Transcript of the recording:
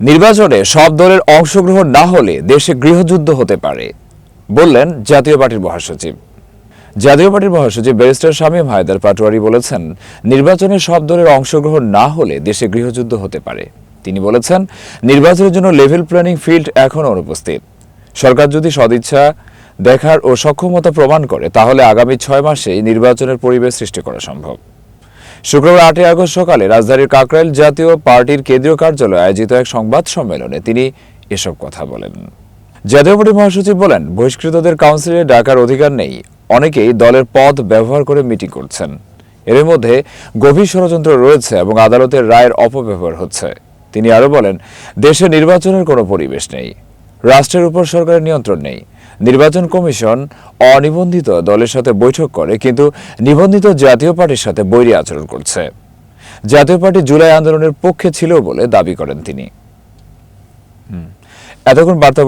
নির্বাচনে সব দলের অংশগ্রহণ না হলে দেশে গৃহযুদ্ধ হতে পারে, বললেন জাতীয় পার্টির মহাসচিব। জাতীয় পার্টির মহাসচিব ব্যারিস্টার শামীম হায়দার পাটোয়ারি বলেছেন, নির্বাচনে সব দলের অংশগ্রহণ না হলে দেশে গৃহযুদ্ধ হতে পারে। তিনি বলেছেন, নির্বাচনের জন্য লেভেল প্ল্যানিং ফিল্ড এখনও অনুপস্থিত। সরকার যদি সদিচ্ছা দেখার ও সক্ষমতা প্রমাণ করে, তাহলে আগামী ছয় মাসেই নির্বাচনের পরিবেশ সৃষ্টি করা সম্ভব। শুক্রবার আটই আগস্ট সকালে রাজধানীর কাকরাইল জাতীয় পার্টির কেন্দ্রীয় কার্যালয়ে আয়োজিত এক সংবাদ সম্মেলনে তিনি এসব কথা বলেন। জাতীয় পার্টির মহাসচিব বলেন, বহিষ্কৃতদের কাউন্সিলে ডাকার অধিকার নেই, অনেকেই দলের পদ ব্যবহার করে মিটিং করছেন। এর মধ্যে গভীর ষড়যন্ত্র রয়েছে এবং আদালতের রায়ের অপব্যবহার হচ্ছে। তিনি আরও বলেন, দেশে নির্বাচনের কোনো পরিবেশ নেই, রাষ্ট্রের উপর সরকারের নিয়ন্ত্রণ নেই নির্বাচন কমিশন অনিবন্ধিত দলের সাথে বৈঠক করে, কিন্তু নিবন্ধিত জাতীয় পার্টির সাথে বৈরি আচরণ করছে জাতীয় পার্টি জুলাই আন্দোলনের পক্ষে ছিল বলে দাবি করেন তিনি। এতক্ষণ বার্তা